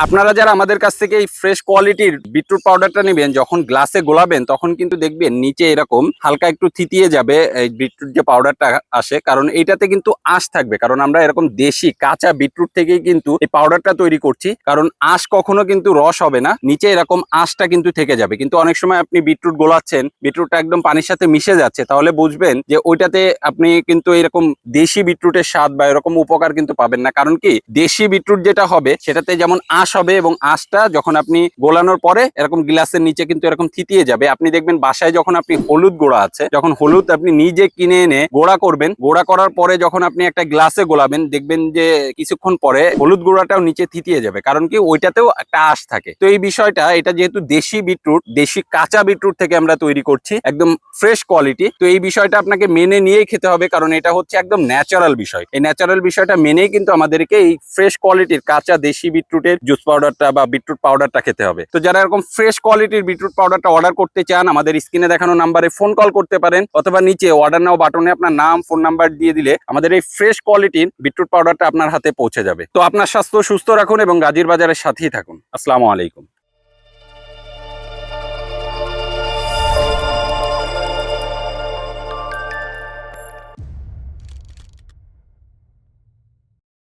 আপনারা যারা আমাদের কাছ থেকে এই ফ্রেশ কোয়ালিটির বিটরুট পাউডারটা নেবেন, যখন গ্লাসে গোলাবেন, তখন কিন্তু দেখবেন নিচে এরকম হালকা একটু থিতিয়ে যাবে এই বিটরুট যে পাউডারটা আসে। কারণ এইটাতে কিন্তু আঁশ থাকবে। কারণ আমরা এরকম দেশি কাঁচা বিটরুট থেকেই কিন্তু এই পাউডারটা তৈরি করছি। কারণ আঁশ কখনো কিন্তু রস হবে না। নিচে এরকম আঁশটা কিন্তু থেকে যাবে। কিন্তু অনেক সময় আপনি বিটরুট গোলাচ্ছেন বিটরুটটা একদম পানির সাথে মিশে যাচ্ছে, তাহলে বুঝবেন যে ওইটাতে আপনি কিন্তু এরকম দেশি বিটরুটের স্বাদ বা এরকম উপকার কিন্তু পাবেন না। কারণ কি, দেশি বিটরুট যেটা হবে, সেটাতে যেমন আঁশ হবে এবং আঁশটা যখন আপনি গোলানোর পরে এরকম গ্লাসের নিচে কিন্তু এরকম থিতিয়ে যাবে। আপনি দেখবেন বাসায় যখন আপনি হলুদ গোড়া আছে, যখন হলুদ আপনি নিজে কিনে এনে গোড়া করবেন, গোড়া করার পরে যখন আপনি একটা গ্লাসে গোলাবেন, দেখবেন যে কিছুক্ষণ পরে হলুদ গুঁড়াটাও নিচে থিতিয়ে যাবে। কারণ কি? ওইটাতেও একটা আঁশ থাকে। তো এই বিষয়টা, এটা যেহেতু দেশি বিটরুট, দেশি কাঁচা বিটরুট থেকে আমরা তৈরি করছি, একদম ফ্রেশ কোয়ালিটি। তো এই বিষয়টা আপনাকে মেনে নিয়েই খেতে হবে, কারণ এটা হচ্ছে একদম ন্যাচারাল বিষয়। এই ন্যাচারাল বিষয়টা মেনেই কিন্তু আমাদেরকে এই ফ্রেশ কোয়ালিটির কাঁচা দেশি বিটরুটের জুস পাউডারটা বা বিটরুট পাউডারটা খেতে হবে। তো যারা এরকম ফ্রেশ কোয়ালিটির বিটরুট পাউডারটা অর্ডার করতে চান, আমাদের স্ক্রিনে দেখানো নাম্বারে ফোন কল করতে পারেন, অথবা নিচে অর্ডার নাও বাটনে আপনার নাম ফোন নাম্বার দিয়ে দিলে আমাদের এই ফ্রেশ কোয়ালিটির বিটরুট পাউডারটা আপনার হাতে পৌঁছে যাবে। তো আপনার স্বাস্থ্য সুস্থ রাখুন এবং গাজীর বাজারের সাথেই থাকুন। আসসালামু আলাইকুম।